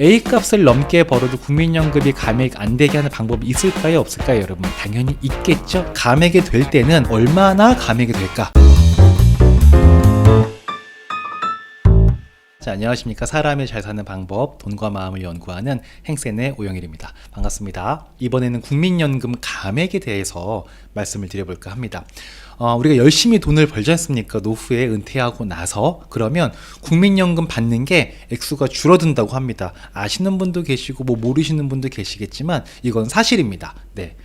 A값을 넘게 벌어도 국민연금이 감액 안 되게 하는 방법이 있을까요? 없을까요, 여러분? 당연히 있겠죠. 감액이 될 때는 얼마나 감액이 될까? 자, 안녕하십니까. 사람이 잘 사는 방법, 돈과 마음을 연구하는 행센의 오영일입니다. 반갑습니다. 이번에는 국민연금 감액에 대해서 말씀을 드려볼까 합니다. 어, 우리가 열심히 돈을 벌지 않습니까? 노후에 은퇴하고 나서 그러면 국민연금 받는 게 액수가 줄어든다고 합니다. 아시는 분도 계시고 뭐 모르시는 분도 계시겠지만 이건 사실입니다. 네.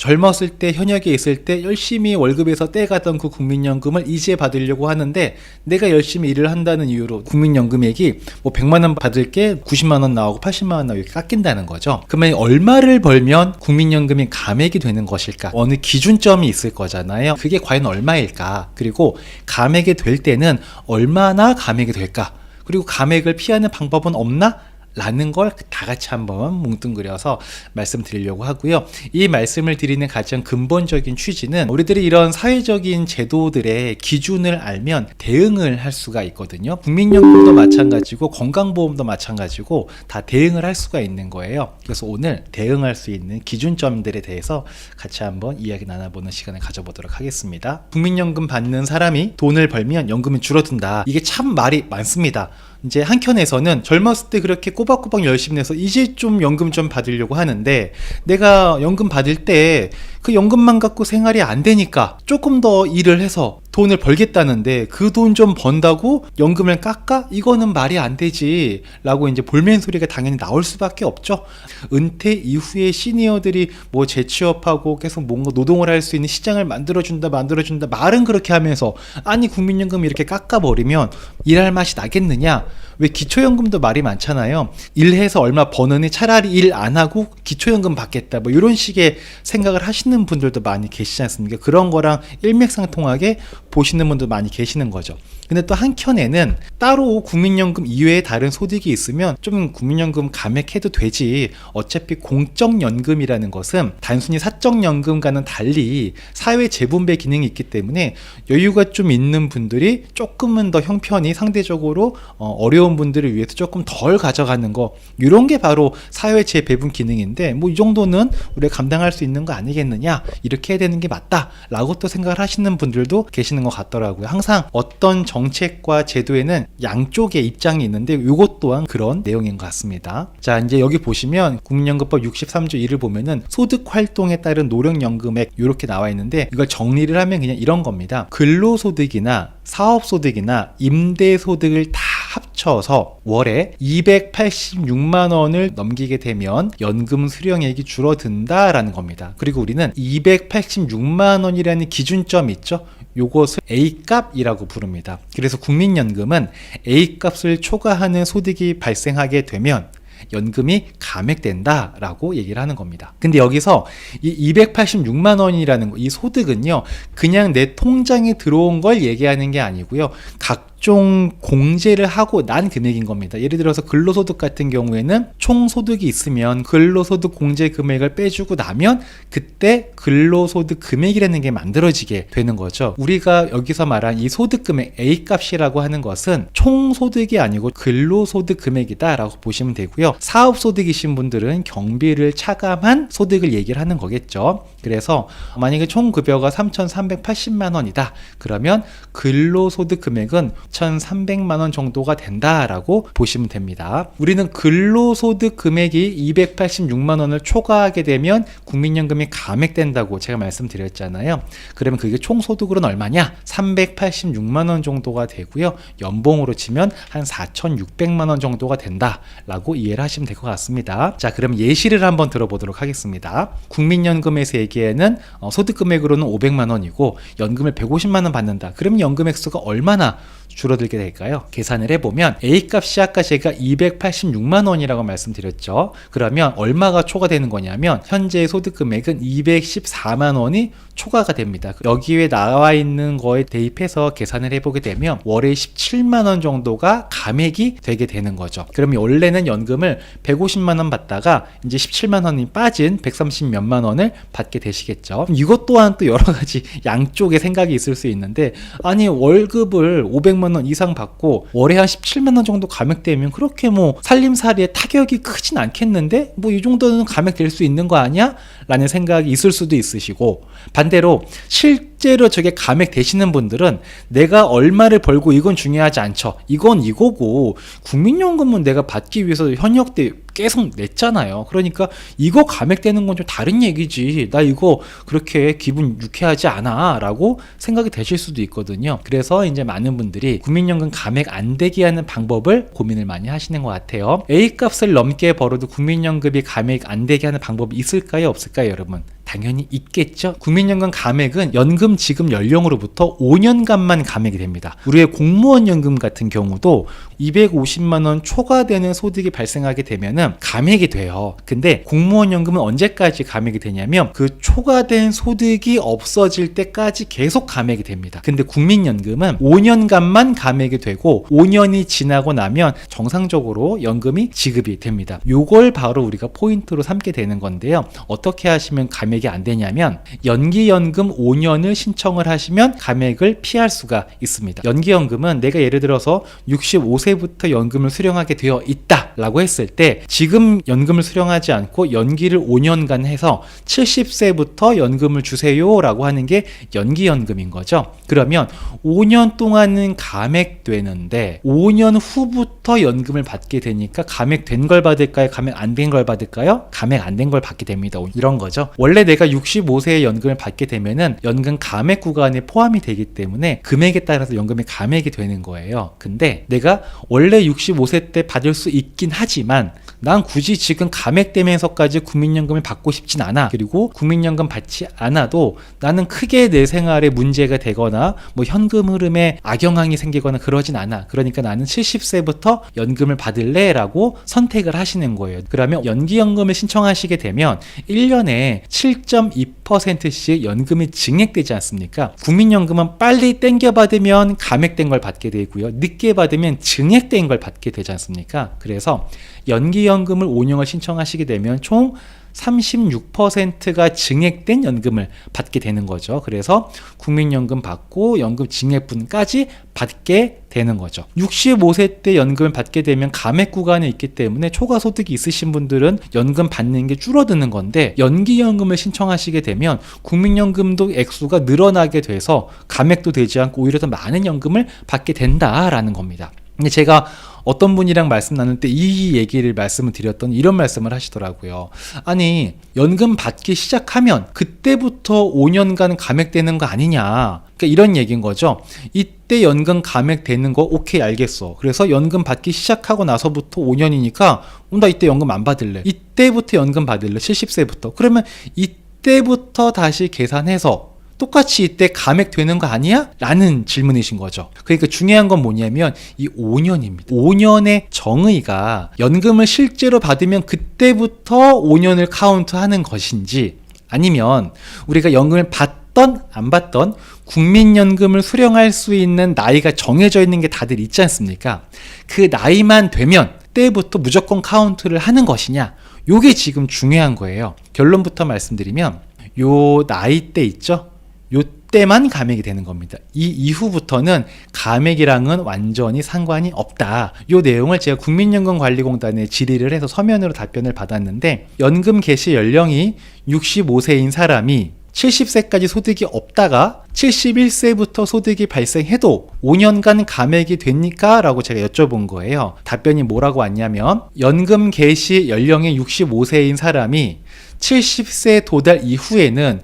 젊었을 때 현역에 있을 때 열심히 월급에서 떼가던 그 국민연금을 이제 받으려고 하는데 내가 열심히 일을 한다는 이유로 국민연금액이 뭐 100만 원 받을 게 90만 원 나오고 80만 원 나오고 이렇게 깎인다는 거죠. 그러면 얼마를 벌면 국민연금이 감액이 되는 것일까? 어느 기준점이 있을 거잖아요. 그게 과연 얼마일까? 그리고 감액이 될 때는 얼마나 감액이 될까? 그리고 감액을 피하는 방법은 없나? 라는 걸 다 같이 한번 뭉뚱그려서 말씀드리려고 하고요. 이 말씀을 드리는 가장 근본적인 취지는 우리들이 이런 사회적인 제도들의 기준을 알면 대응을 할 수가 있거든요. 국민연금도 마찬가지고 건강보험도 마찬가지고 다 대응을 할 수가 있는 거예요. 그래서 오늘 대응할 수 있는 기준점들에 대해서 같이 한번 이야기 나눠보는 시간을 가져보도록 하겠습니다. 국민연금 받는 사람이 돈을 벌면 연금이 줄어든다. 이게 참 말이 많습니다. 이제 한켠에서는 젊었을 때 그렇게 꼬박꼬박 열심히 내서 이제 좀 연금 좀 받으려고 하는데 내가 연금 받을 때 그 연금만 갖고 생활이 안 되니까 조금 더 일을 해서 돈을 벌겠다는데 그 돈 좀 번다고 연금을 깎아? 이거는 말이 안 되지. 라고 이제 볼멘 소리가 당연히 나올 수밖에 없죠. 은퇴 이후에 시니어들이 뭐 재취업하고 계속 뭔가 노동을 할 수 있는 시장을 만들어준다, 만들어준다. 말은 그렇게 하면서 아니, 국민연금 이렇게 깎아버리면 일할 맛이 나겠느냐? 왜 기초연금도 말이 많잖아요. 일해서 얼마 버느니 차라리 일 안 하고 기초연금 받겠다. 뭐 이런 식의 생각을 하시는 분들도 많이 계시지 않습니까? 그런 거랑 일맥상통하게 보시는 분도 많이 계시는 거죠. 근데 또 한켠에는 따로 국민연금 이외에 다른 소득이 있으면 좀 국민연금 감액해도 되지. 어차피 공적연금이라는 것은 단순히 사적연금과는 달리 사회 재분배 기능이 있기 때문에 여유가 좀 있는 분들이 조금은 더 형편이 상대적으로 어, 어려운 분들을 위해서 조금 덜 가져가는 거 이런 게 바로 사회 재배분 기능인데 뭐 이 정도는 우리가 감당할 수 있는 거 아니겠느냐 이렇게 해야 되는 게 맞다라고 또 생각을 하시는 분들도 계시는 것 같더라고요. 항상 어떤 정책과 제도에는 양쪽의 입장이 있는데 이것 또한 그런 내용인 것 같습니다. 자 이제 여기 보시면 국민연금법 63조 1을 보면은 소득 활동에 따른 노령연금액 이렇게 나와 있는데 이걸 정리를 하면 그냥 이런 겁니다. 근로소득이나 사업소득이나 임대소득을 다 합쳐서 월에 286만 원을 넘기게 되면 연금 수령액이 줄어든다라는 겁니다. 그리고 우리는 286만 원이라는 기준점이 있죠. 요것을 A값이라고 부릅니다. 그래서 국민연금은 A값을 초과하는 소득이 발생하게 되면 연금이 감액된다라고 얘기를 하는 겁니다. 근데 여기서 이 286만 원이라는 이 소득은요, 그냥 내 통장에 들어온 걸 얘기하는 게 아니고요, 각 종 공제를 하고 난 금액인 겁니다. 예를 들어서 근로소득 같은 경우에는 총소득이 있으면 근로소득 공제 금액을 빼주고 나면 그때 근로소득 금액이라는 게 만들어지게 되는 거죠. 우리가 여기서 말한 이 소득 금액 A 값이라고 하는 것은 총소득이 아니고 근로소득 금액이다라고 보시면 되고요. 사업소득이신 분들은 경비를 차감한 소득을 얘기를 하는 거겠죠. 그래서 만약에 총 급여가 3,380만 원이다. 그러면 근로소득 금액은 1,300만 원 정도가 된다라고 보시면 됩니다. 우리는 근로소득 금액이 286만 원을 초과하게 되면 국민연금이 감액된다고 제가 말씀드렸잖아요. 그러면 그게 총소득으로는 얼마냐? 386만 원 정도가 되고요. 연봉으로 치면 한 4,600만 원 정도가 된다라고 이해를 하시면 될 것 같습니다. 자, 그럼 예시를 한번 들어보도록 하겠습니다. 국민연금에서 얘기에는 어, 소득 금액으로는 500만 원이고 연금을 150만 원 받는다. 그러면 연금 액수가 얼마나 줄어들게 될까요? 계산을 해보면 A값이 아까 제가 286만 원이라고 말씀드렸죠. 그러면 얼마가 초과되는 거냐면 현재 소득 금액은 214만 원이 초과가 됩니다. 여기에 나와 있는 거에 대입해서 계산을 해보게 되면 월에 17만 원 정도가 감액이 되게 되는 거죠. 그러면 원래는 연금을 150만 원 받다가 이제 17만 원이 빠진 130 몇만 원을 받게 되시겠죠. 이것 또한 또 여러 가지 양쪽의 생각이 있을 수 있는데 아니 월급을 500만 원 이상 받고 월에 한 17만 원 정도 감액되면 그렇게 뭐 살림살이에 타격이 크진 않겠는데 뭐 이 정도는 감액될 수 있는 거 아니야? 라는 생각이 있을 수도 있으시고 반 대로 실제로 저게 감액 되시는 분들은 내가 얼마를 벌고 이건 중요하지 않죠. 이건 이거고 국민연금은 내가 받기 위해서 현역 때 계속 냈잖아요. 그러니까 이거 감액되는 건 좀 다른 얘기지. 나 이거 그렇게 기분 유쾌하지 않아 라고 생각이 되실 수도 있거든요. 그래서 이제 많은 분들이 국민연금 감액 안 되게 하는 방법을 고민을 많이 하시는 것 같아요. A 값을 넘게 벌어도 국민연금이 감액 안 되게 하는 방법이 있을까요? 없을까요, 여러분? 당연히 있겠죠. 국민연금 감액은 연금 지급 연령으로부터 5년간만 감액이 됩니다. 우리의 공무원 연금 같은 경우도 250만 원 초과되는 소득이 발생하게 되면 은 감액이 돼요. 근데 공무원 연금은 언제까지 감액이 되냐면 그 초과된 소득이 없어질 때까지 계속 감액이 됩니다. 근데 국민연금은 5년간만 감액이 되고 5년이 지나고 나면 정상적으로 연금이 지급이 됩니다. 요걸 바로 우리가 포인트로 삼게 되는 건데요. 어떻게 하시면 감액이 안 되냐면 연기연금 5년을 신청을 하시면 감액을 피할 수가 있습니다. 연기연금은 내가 예를 들어서 65세부터 연금을 수령하게 되어 있다라고 했을 때 지금 연금을 수령하지 않고 연기를 5년간 해서 70세부터 연금을 주세요라고 하는 게 연기연금인 거죠. 그러면 5년 동안은 감액되는데 5년 후부터 연금을 받게 되니까 감액된 걸 받을까요? 감액 안 된 걸 받을까요? 감액 안 된 걸 받게 됩니다. 이런 거죠. 원래 내가 65세에 연금을 받게 되면은 연금 감액 구간에 포함이 되기 때문에 금액에 따라서 연금이 감액이 되는 거예요. 근데 내가 원래 65세 때 받을 수 있긴 하지만 난 굳이 지금 감액되면서까지 국민연금을 받고 싶진 않아. 그리고 국민연금 받지 않아도 나는 크게 내 생활에 문제가 되거나 뭐 현금 흐름에 악영향이 생기거나 그러진 않아. 그러니까 나는 70세부터 연금을 받을래 라고 선택을 하시는 거예요. 그러면 연기연금을 신청하시게 되면 1년에 7.2%씩 연금이 증액되지 않습니까? 국민연금은 빨리 땡겨 받으면 감액된 걸 받게 되고요. 늦게 받으면 증액된 걸 받게 되지 않습니까? 그래서 연기 연금을 5년을 신청하시게 되면 총 36%가 증액된 연금을 받게 되는 거죠. 그래서 국민연금 받고 연금 증액분까지 받게 되는 거죠. 65세 때 연금을 받게 되면 감액 구간에 있기 때문에 초과 소득이 있으신 분들은 연금 받는 게 줄어드는 건데 연기연금을 신청하시게 되면 국민연금도 액수가 늘어나게 돼서 감액도 되지 않고 오히려 더 많은 연금을 받게 된다라는 겁니다. 근데 제가 어떤 분이랑 말씀 나눌 때 이 얘기를 말씀을 드렸던 이런 말씀을 하시더라고요. 아니, 연금 받기 시작하면 그때부터 5년간 감액되는 거 아니냐. 그러니까 이런 얘기인 거죠. 이때 연금 감액되는 거 오케이 알겠어. 그래서 연금 받기 시작하고 나서부터 5년이니까 나 이때 연금 안 받을래. 이때부터 연금 받을래. 70세부터. 그러면 이때부터 다시 계산해서 똑같이 이때 감액되는 거 아니야? 라는 질문이신 거죠. 그러니까 중요한 건 뭐냐면 이 5년입니다. 5년의 정의가 연금을 실제로 받으면 그때부터 5년을 카운트하는 것인지 아니면 우리가 연금을 받던 안 받던 국민연금을 수령할 수 있는 나이가 정해져 있는 게 다들 있지 않습니까? 그 나이만 되면 때부터 무조건 카운트를 하는 것이냐? 요게 지금 중요한 거예요. 결론부터 말씀드리면 요 나이 때 있죠? 요 때만 감액이 되는 겁니다. 이 이후부터는 감액이랑은 완전히 상관이 없다. 요 내용을 제가 국민연금관리공단에 질의를 해서 서면으로 답변을 받았는데 연금 개시 연령이 65세인 사람이 70세까지 소득이 없다가 71세부터 소득이 발생해도 5년간 감액이 됩니까? 라고 제가 여쭤본 거예요. 답변이 뭐라고 왔냐면 연금 개시 연령이 65세인 사람이 70세 도달 이후에는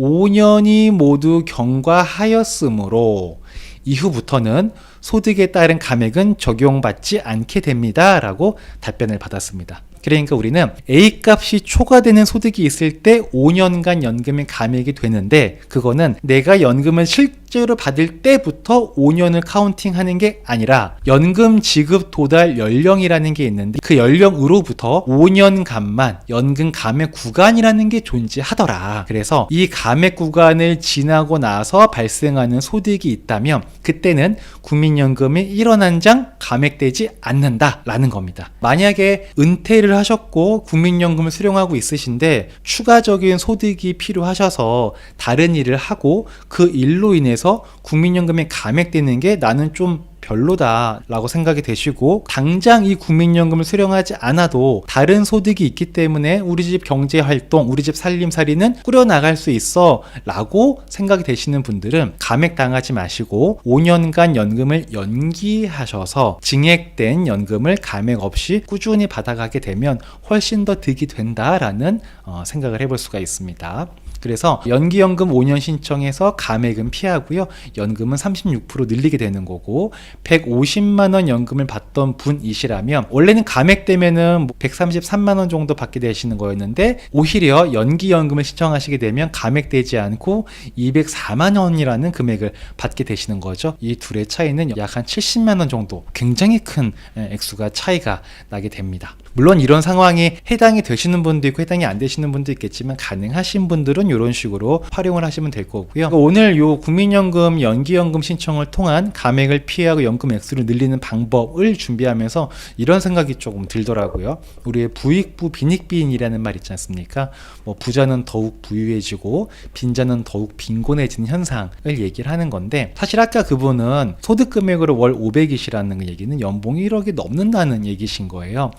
5년이 모두 경과하였으므로 이후부터는 소득에 따른 감액은 적용받지 않게 됩니다. 라고 답변을 받았습니다. 그러니까 우리는 A 값이 초과되는 소득이 있을 때 5년간 연금이 감액이 되는데 그거는 내가 연금을 실 제로 받을 때부터 5년을 카운팅하는 게 아니라 연금 지급 도달 연령이라는 게 있는데 그 연령으로부터 5년간만 연금 감액 구간이라는 게 존재하더라. 그래서 이 감액 구간을 지나고 나서 발생하는 소득이 있다면 그때는 국민연금이 1원 한 장 감액되지 않는다라는 겁니다. 만약에 은퇴를 하셨고 국민연금을 수령하고 있으신데 추가적인 소득이 필요하셔서 다른 일을 하고 그 일로 인해서 국민연금이 감액되는 게 나는 좀 별로다라고 생각이 되시고 당장 이 국민연금을 수령하지 않아도 다른 소득이 있기 때문에 우리 집 경제 활동, 우리 집 살림살이는 꾸려 나갈 수 있어라고 생각이 되시는 분들은 감액 당하지 마시고 5년간 연금을 연기하셔서 증액된 연금을 감액 없이 꾸준히 받아가게 되면 훨씬 더 득이 된다라는 어, 생각을 해볼 수가 있습니다. 그래서 연기연금 5년 신청해서 감액은 피하고요. 연금은 36% 늘리게 되는 거고 150만 원 연금을 받던 분이시라면 원래는 감액되면은 133만 원 정도 받게 되시는 거였는데 오히려 연기연금을 신청하시게 되면 감액되지 않고 204만 원이라는 금액을 받게 되시는 거죠. 이 둘의 차이는 약 한 70만 원 정도 굉장히 큰 액수가 차이가 나게 됩니다. 물론 이런 상황이 해당이 되시는 분도 있고 해당이 안 되시는 분도 있겠지만 가능하신 분들은 이런 식으로 활용을 하시면 될 거고요. 오늘 요 국민연금 연기연금 신청을 통한 감액을 피하고 연금 액수를 늘리는 방법을 준비하면서 이런 생각이 조금 들더라고요. 우리의 부익부 빈익빈이라는 말 있지 않습니까? 뭐 부자는 더욱 부유해지고 빈자는 더욱 빈곤해지는 현상을 얘기를 하는 건데 사실 아까 그분은 소득 금액으로 월 500이시라는 얘기는 연봉 1억이 넘는다는 얘기신 거예요.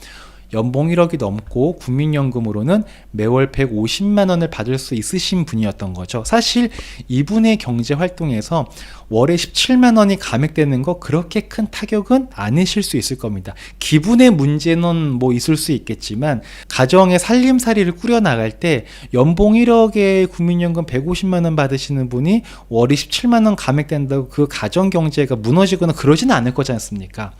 연봉 1억이 넘고 국민연금으로는 매월 150만 원을 받을 수 있으신 분이었던 거죠. 사실 이분의 경제 활동에서 월에 17만 원이 감액되는 거 그렇게 큰 타격은 아니실 수 있을 겁니다. 기분의 문제는 뭐 있을 수 있겠지만 가정의 살림살이를 꾸려 나갈 때 연봉 1억에 국민연금 150만 원 받으시는 분이 월이 17만 원 감액된다고 그 가정 경제가 무너지거나 그러지는 않을 거지 않습니까?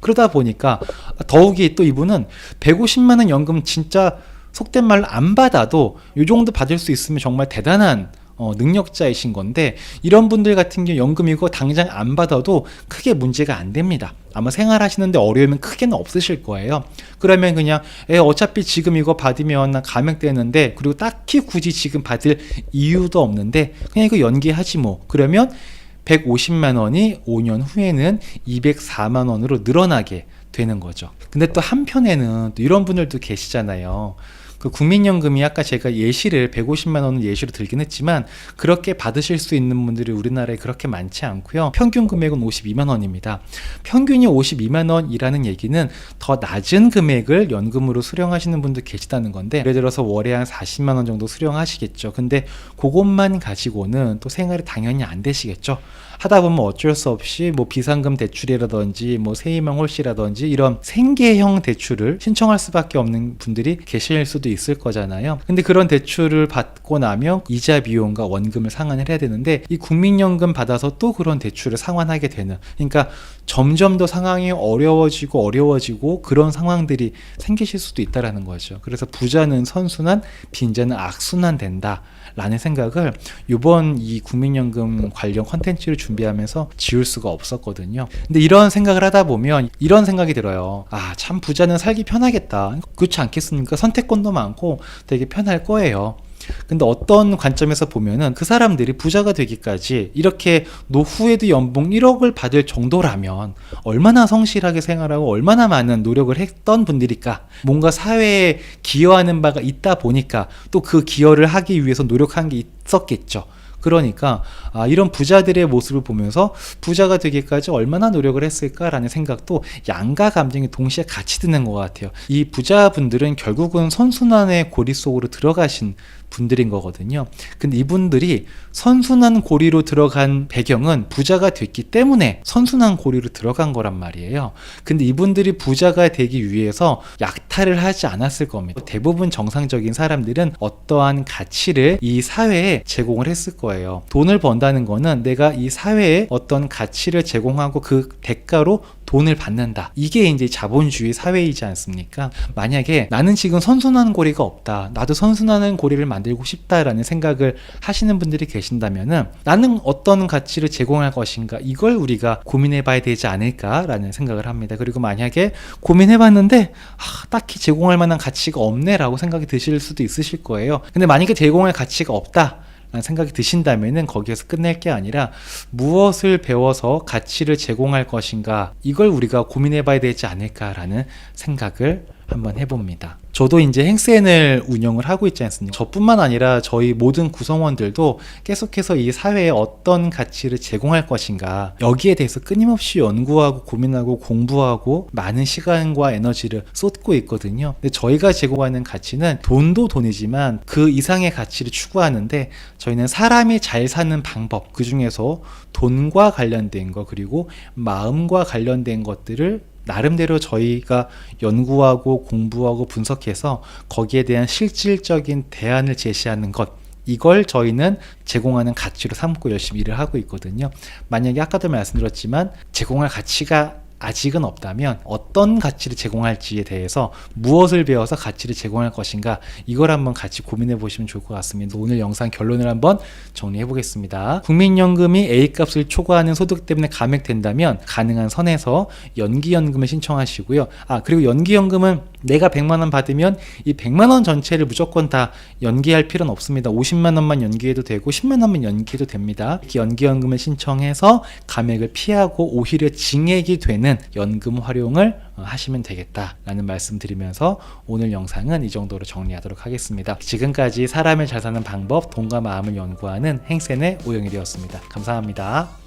그러다 보니까 더욱이 또 이분은 150만 원 연금 진짜 속된 말로 안 받아도 이 정도 받을 수 있으면 정말 대단한 어, 능력자이신 건데 이런 분들 같은 경우 연금이고 당장 안 받아도 크게 문제가 안 됩니다. 아마 생활하시는데 어려움은 크게는 없으실 거예요. 그러면 그냥 에, 어차피 지금 이거 받으면 감액되는데 그리고 딱히 굳이 지금 받을 이유도 없는데 그냥 이거 연기하지 뭐 그러면 150만 원이 5년 후에는 204만 원으로 늘어나게 되는 거죠. 근데 또 한편에는 또 이런 분들도 계시잖아요. 그 국민연금이 아까 제가 예시를 150만 원을 예시로 들긴 했지만 그렇게 받으실 수 있는 분들이 우리나라에 그렇게 많지 않고요. 평균 금액은 52만 원입니다. 평균이 52만 원이라는 얘기는 더 낮은 금액을 연금으로 수령하시는 분도 계시다는 건데 예를 들어서 월에 한 40만 원 정도 수령하시겠죠. 근데 그것만 가지고는 또 생활이 당연히 안 되시겠죠. 하다 보면 어쩔 수 없이 뭐 비상금 대출이라든지 뭐 세입형 홀씨라든지 이런 생계형 대출을 신청할 수밖에 없는 분들이 계실 수도 있을 거잖아요. 근데 그런 대출을 받고 나면 이자 비용과 원금을 상환을 해야 되는데 이 국민연금 받아서 또 그런 대출을 상환하게 되는 그러니까 점점 더 상황이 어려워지고 어려워지고 그런 상황들이 생기실 수도 있다라는 거죠. 그래서 부자는 선순환, 빈자는 악순환 된다. 라는 생각을 이번 이 국민연금 관련 컨텐츠를 준비하면서 지울 수가 없었거든요. 근데 이런 생각을 하다 보면 이런 생각이 들어요. 아, 참 부자는 살기 편하겠다. 그렇지 않겠습니까? 선택권도 많고 되게 편할 거예요. 근데 어떤 관점에서 보면은 그 사람들이 부자가 되기까지 이렇게 노후에도 연봉 1억을 받을 정도라면 얼마나 성실하게 생활하고 얼마나 많은 노력을 했던 분들일까? 뭔가 사회에 기여하는 바가 있다 보니까 또 그 기여를 하기 위해서 노력한 게 있었겠죠. 그러니까 아, 이런 부자들의 모습을 보면서 부자가 되기까지 얼마나 노력을 했을까라는 생각도 양가 감정이 동시에 같이 드는 것 같아요. 이 부자분들은 결국은 선순환의 고리 속으로 들어가신 분들인 거거든요. 근데 이분들이 선순환 고리로 들어간 배경은 부자가 됐기 때문에 선순환 고리로 들어간 거란 말이에요. 근데 이분들이 부자가 되기 위해서 약탈을 하지 않았을 겁니다. 대부분 정상적인 사람들은 어떠한 가치를 이 사회에 제공을 했을 거예요. 돈을 번다는 거는 내가 이 사회에 어떤 가치를 제공하고 그 대가로 돈을 받는다. 이게 이제 자본주의 사회이지 않습니까? 만약에 나는 지금 선순환 고리가 없다. 나도 선순환 고리를 만들고 싶다라는 생각을 하시는 분들이 계신다면은 나는 어떤 가치를 제공할 것인가 이걸 우리가 고민해 봐야 되지 않을까라는 생각을 합니다. 그리고 만약에 고민해 봤는데 아, 딱히 제공할 만한 가치가 없네라고 생각이 드실 수도 있으실 거예요. 근데 만약에 제공할 가치가 없다. 라는 생각이 드신다면은 거기에서 끝낼 게 아니라 무엇을 배워서 가치를 제공할 것인가 이걸 우리가 고민해 봐야 되지 않을까라는 생각을 한번 해봅니다. 저도 이제 행센을 운영을 하고 있지 않습니까? 저뿐만 아니라 저희 모든 구성원들도 계속해서 이 사회에 어떤 가치를 제공할 것인가 여기에 대해서 끊임없이 연구하고 고민하고 공부하고 많은 시간과 에너지를 쏟고 있거든요. 근데 저희가 제공하는 가치는 돈도 돈이지만 그 이상의 가치를 추구하는데 저희는 사람이 잘 사는 방법 그 중에서 돈과 관련된 거 그리고 마음과 관련된 것들을 나름대로 저희가 연구하고 공부하고 분석해서 거기에 대한 실질적인 대안을 제시하는 것 이걸 저희는 제공하는 가치로 삼고 열심히 일을 하고 있거든요. 만약에 아까도 말씀드렸지만 제공할 가치가 아직은 없다면 어떤 가치를 제공할지에 대해서 무엇을 배워서 가치를 제공할 것인가 이걸 한번 같이 고민해 보시면 좋을 것 같습니다. 오늘 영상 결론을 한번 정리해 보겠습니다. 국민연금이 A값을 초과하는 소득 때문에 감액된다면 가능한 선에서 연기연금을 신청하시고요. 아 그리고 연기연금은 내가 100만 원 받으면 이 100만 원 전체를 무조건 다 연기할 필요는 없습니다. 50만 원만 연기해도 되고 10만 원만 연기해도 됩니다. 이렇게 연기연금을 신청해서 감액을 피하고 오히려 징액이 되는 연금 활용을 어, 하시면 되겠다라는 말씀 드리면서 오늘 영상은 이 정도로 정리하도록 하겠습니다. 지금까지 사람을 잘 사는 방법, 돈과 마음을 연구하는 행센의 오영일이었습니다. 감사합니다.